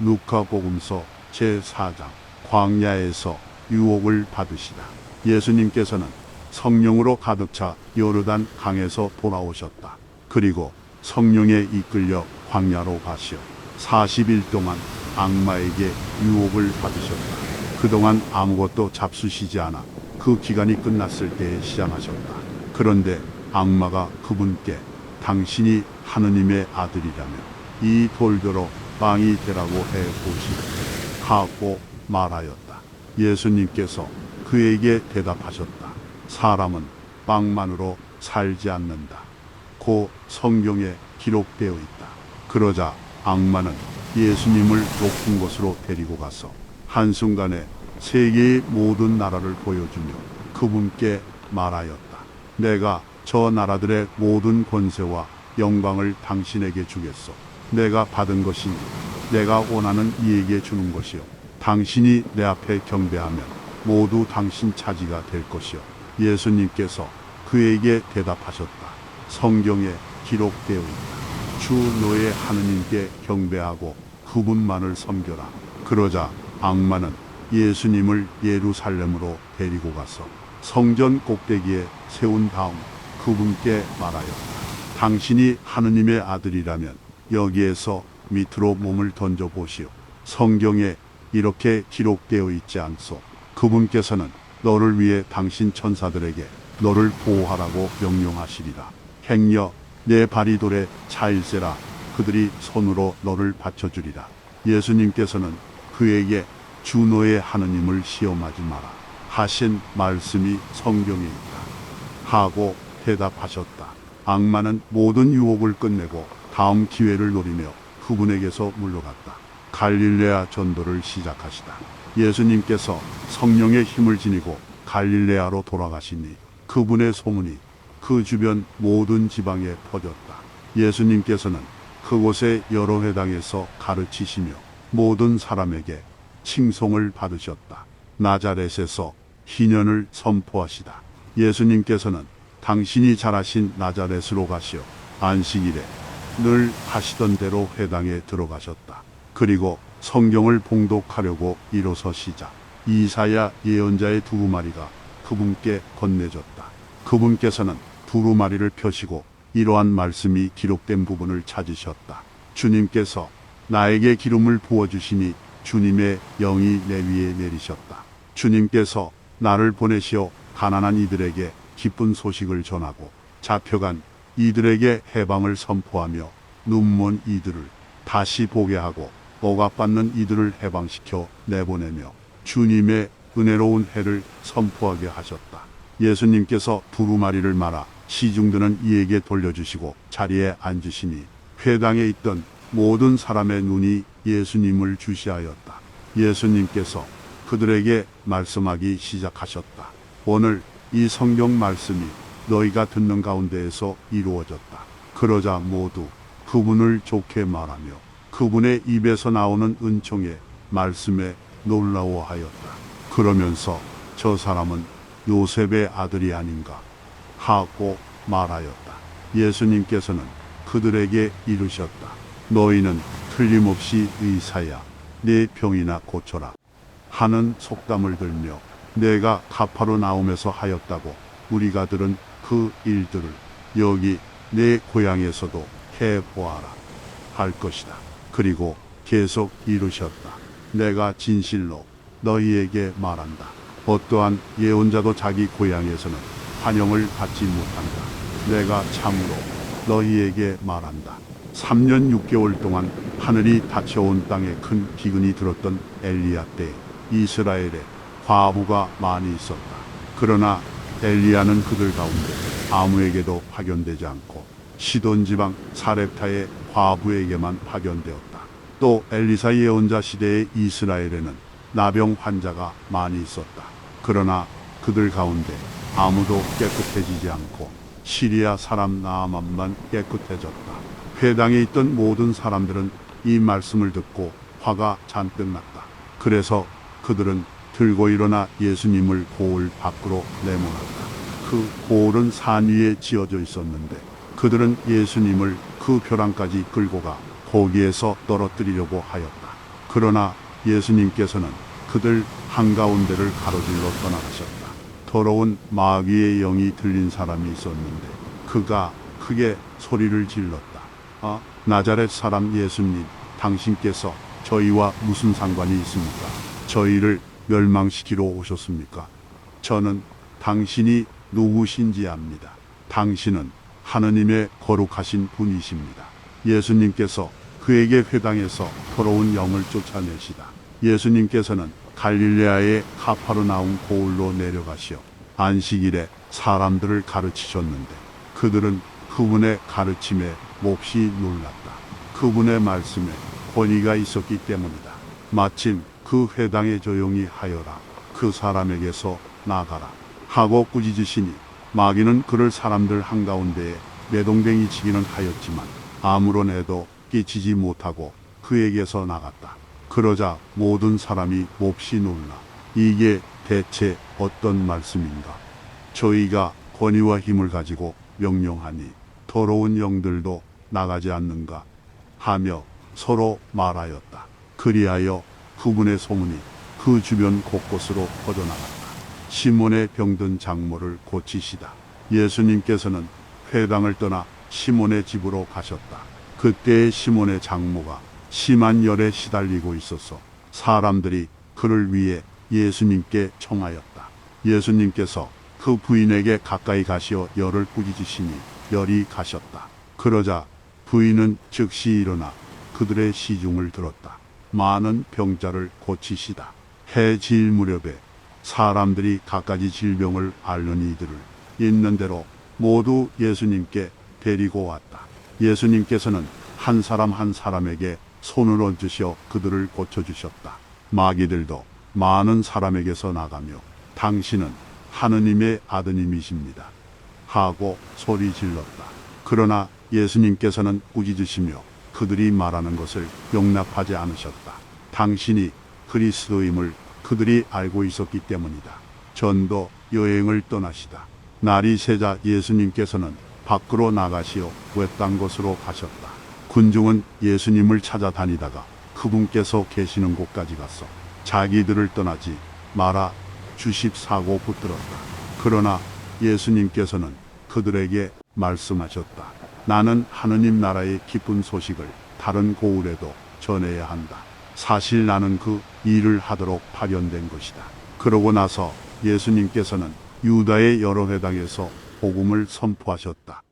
누가복음서 제4장 광야에서 유혹을 받으시다. 예수님께서는 성령으로 가득 차 요르단 강에서 돌아오셨다. 그리고 성령에 이끌려 광야로 가시어 40일 동안 악마에게 유혹을 받으셨다. 그동안 아무것도 잡수시지 않아 그 기간이 끝났을 때에 시장하셨다. 그런데 악마가 그분께 당신이 하느님의 아들이라면 이 돌더러 빵이 되라고 해 보시오. 하고 말하였다. 예수님께서 그에게 대답하셨다. 사람은 빵만으로 살지 않는다. 고 성경에 기록되어 있다. 그러자 악마는 예수님을 높은 곳으로 데리고 가서 한순간에 세계의 모든 나라를 보여주며 그분께 말하였다. 내가 저 나라들의 모든 권세와 영광을 당신에게 주겠소. 내가 받은 것이니 내가 원하는 이에게 주는 것이요. 당신이 내 앞에 경배하면 모두 당신 차지가 될 것이요. 예수님께서 그에게 대답하셨다. 성경에 기록되어 있다. 주 너의 하느님께 경배하고 그분만을 섬겨라. 그러자 악마는 예수님을 예루살렘으로 데리고 가서 성전 꼭대기에 세운 다음 그분께 말하였다. 당신이 하느님의 아들이라면 여기에서 밑으로 몸을 던져 보시오. 성경에 이렇게 기록되어 있지 않소. 그분께서는 너를 위해 당신 천사들에게 너를 보호하라고 명령하시리라. 행여 내 발이 돌에 차일세라 그들이 손으로 너를 받쳐주리라. 예수님께서는 그에게 주 너의 하느님을 시험하지 마라 하신 말씀이 성경에 있다. 하고 대답하셨다. 악마는 모든 유혹을 끝내고 다음 기회를 노리며 그분에게서 물러갔다. 갈릴레아 전도를 시작하시다. 예수님께서 성령의 힘을 지니고 갈릴레아로 돌아가시니 그분의 소문이 그 주변 모든 지방에 퍼졌다. 예수님께서는 그곳의 여러 회당에서 가르치시며 모든 사람에게 칭송을 받으셨다. 나자렛에서 희년을 선포하시다. 예수님께서는 당신이 잘하신 나자렛으로 가시어 안식일에 늘 하시던 대로 회당에 들어가셨다. 그리고 성경을 봉독하려고 일어서시자 이사야 예언자의 두루마리가 그분께 건네졌다. 그분께서는 두루마리를 펴시고 이러한 말씀이 기록된 부분을 찾으셨다. 주님께서 나에게 기름을 부어주시니 주님의 영이 내 위에 내리셨다. 주님께서 나를 보내시어 가난한 이들에게 기쁜 소식을 전하고 잡혀간 이들에게 해방을 선포하며 눈먼 이들을 다시 보게 하고 억압받는 이들을 해방시켜 내보내며 주님의 은혜로운 해를 선포하게 하셨다. 예수님께서 두루마리를 말아 시중드는 이에게 돌려주시고 자리에 앉으시니 회당에 있던 모든 사람의 눈이 예수님을 주시하였다. 예수님께서 그들에게 말씀하기 시작하셨다. 오늘 이 성경 말씀이 너희가 듣는 가운데에서 이루어졌다. 그러자 모두 그분을 좋게 말하며 그분의 입에서 나오는 은총의 말씀에 놀라워하였다. 그러면서 저 사람은 요셉의 아들이 아닌가 하고 말하였다. 예수님께서는 그들에게 이르셨다. 너희는 틀림없이 의사야 내 병이나 고쳐라 하는 속담을 들며 내가 가파로 나오면서 하였다고 우리가 들은 그 일들을 여기 내 고향에서도 해보아라 할 것이다. 그리고 계속 이르셨다. 내가 진실로 너희에게 말한다. 어떠한 예언자도 자기 고향에서는 환영을 받지 못한다. 내가 참으로 너희에게 말한다. 3년 6개월 동안 하늘이 닫혀온 땅에 큰 기근이 들었던 엘리야 때 이스라엘에 과부가 많이 있었다. 그러나 엘리야는 그들 가운데 아무에게도 파견되지 않고 시돈 지방 사렙타의 과부에게만 파견되었다. 또 엘리사 예언자 시대의 이스라엘에는 나병 환자가 많이 있었다. 그러나 그들 가운데 아무도 깨끗해지지 않고 시리아 사람 나아만만 깨끗해졌다. 회당에 있던 모든 사람들은 이 말씀을 듣고 화가 잔뜩 났다. 그래서 그들은 들고 일어나 예수님을 고을 밖으로 내모았다. 그 고을은 산 위에 지어져 있었는데 그들은 예수님을 그 벼랑까지 끌고 가 거기에서 떨어뜨리려고 하였다. 그러나 예수님께서는 그들 한가운데를 가로질러 떠나가셨다. 더러운 마귀의 영이 들린 사람이 있었는데 그가 크게 소리를 질렀다. 아, 나자렛 사람 예수님, 당신께서 저희와 무슨 상관이 있습니까? 저희를 멸망시키러 오셨습니까? 저는 당신이 누구신지 압니다. 당신은 하느님의 거룩하신 분이십니다. 예수님께서 그에게 회당에서 더러운 영을 쫓아내시다. 예수님께서는 갈릴레아의 카파르나움 고을로 내려가시어 안식일에 사람들을 가르치셨는데 그들은 그분의 가르침에 몹시 놀랐다. 그분의 말씀에 권위가 있었기 때문이다. 마침 그 회당에 조용히 하여라. 그 사람에게서 나가라. 하고 꾸짖으시니 마귀는 그를 사람들 한가운데에 매동댕이 치기는 하였지만 아무런 애도 끼치지 못하고 그에게서 나갔다. 그러자 모든 사람이 몹시 놀라. 이게 대체 어떤 말씀인가? 저희가 권위와 힘을 가지고 명령하니 더러운 영들도 나가지 않는가? 하며 서로 말하였다. 그리하여 그분의 소문이 그 주변 곳곳으로 퍼져나갔다. 시몬의 병든 장모를 고치시다. 예수님께서는 회당을 떠나 시몬의 집으로 가셨다. 그때의 시몬의 장모가 심한 열에 시달리고 있어서 사람들이 그를 위해 예수님께 청하였다. 예수님께서 그 부인에게 가까이 가시어 열을 꾸짖으시니 열이 가셨다. 그러자 부인은 즉시 일어나 그들의 시중을 들었다. 많은 병자를 고치시다. 해질 무렵에 사람들이 갖가지 질병을 앓는 이들을 있는 대로 모두 예수님께 데리고 왔다. 예수님께서는 한 사람 한 사람에게 손을 얹으셔 그들을 고쳐주셨다. 마귀들도 많은 사람에게서 나가며 당신은 하느님의 아드님이십니다. 하고 소리 질렀다. 그러나 예수님께서는 꾸짖으시며 그들이 말하는 것을 용납하지 않으셨다. 당신이 그리스도임을 그들이 알고 있었기 때문이다. 전도 여행을 떠나시다. 날이 새자 예수님께서는 밖으로 나가시어 외딴 곳으로 가셨다. 군중은 예수님을 찾아다니다가 그분께서 계시는 곳까지 갔어. 자기들을 떠나지 마라 주십사고 붙들었다. 그러나 예수님께서는 그들에게 말씀하셨다. 나는 하느님 나라의 기쁜 소식을 다른 고을에도 전해야 한다. 사실 나는 그 일을 하도록 파견된 것이다. 그러고 나서 예수님께서는 유다의 여러 회당에서 복음을 선포하셨다.